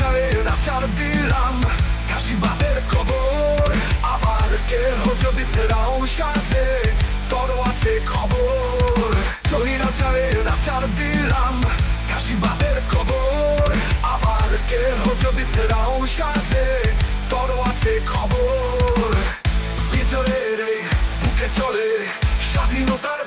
নাচার দিলাম। কাশিবাদের খবর আবার কেহ যদি ফেরাও সাজে, তোর আছে খবর। চলি নাচারে নাচার দিলাম কাশিবাদের খবর আবার কেহ যদি ফেরাও সাজে, তোর আছে খবর। বিজয়ের বুকে চলে স্বাধীনতার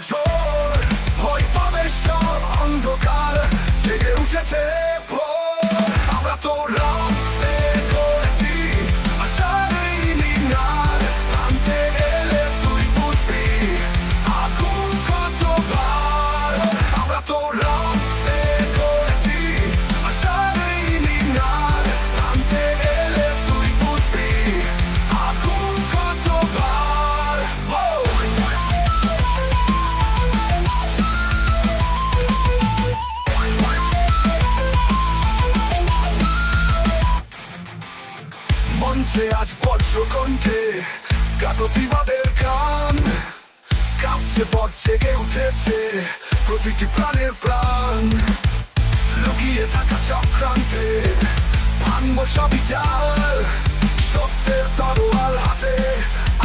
মঞ্চে আজ বজ্র কণ্ঠে কাকতিবাদের গান। কাঁপছে, পথ জেগে উঠেছে প্রতিটি প্রাণের প্রাণ। লুকিয়ে থাকা চক্রান্তে ভাঙবো সবই জাল। সত্যের তরোয়াল হাতে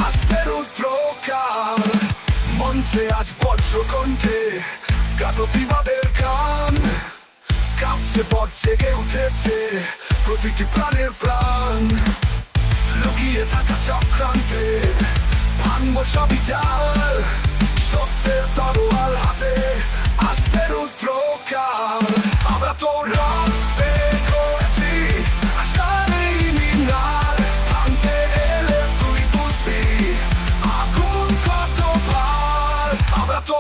আসবে রুদ্রকাল। মঞ্চে আজ বজ্র কণ্ঠে কাকতিবাদের গান। কাঁপছে, পথ জেগে উঠেছে প্রতিটি প্রাণের প্রাণ। লুকিয়ে থাকা চক্রান্তে ভাঙবো সবই জাল সত্যের তরোয়াল হাতে আসবে রুদ্রকাল। আমরা তো এলে তুই আমরা তো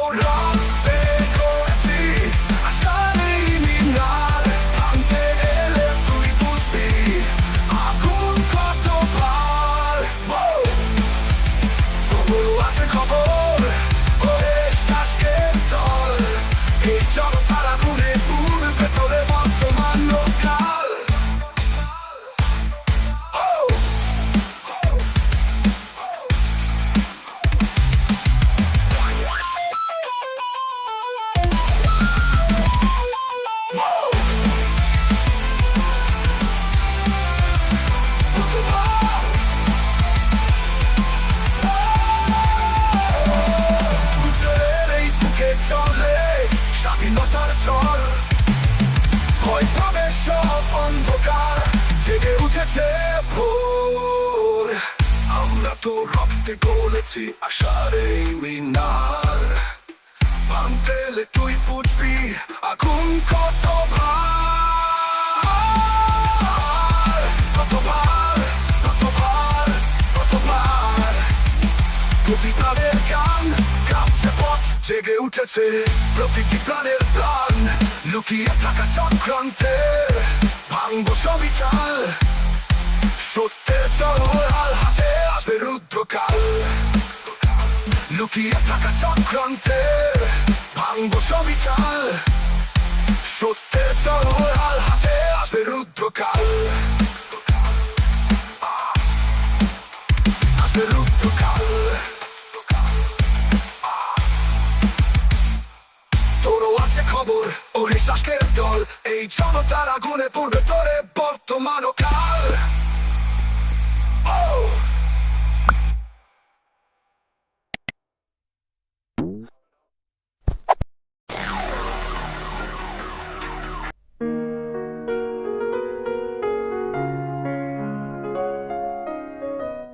অন্ধকার জেগে উঠেছে ভোর। আমরা তো রক্তে গলেছি আশার এই মিনার ভাঙতেলে তুই বুঝবি আগুন কত ভার। কত ভার কত ভার কত ভার। প্রতি গান কাঁপছে পথ জেগে উঠেছে। প্রতিটি প্রাণের প্রাণ লুকিয়ে থাকা চক্রান্তে। ভাঙবো সবই চাল সত্যের তরোয়াল হাতে আসবে রুদ্রকাল লুকিয়ে থাকা চক্রান্তের ভাঙবো সবই চাল সত্যের তরোয়াল হাতে আসবে রুদ্রকাল আছে খবর ওরে শাসকের দল এই ক্ষমতার আগুনে পূর্বে তরে বর্তমান কাল Oh!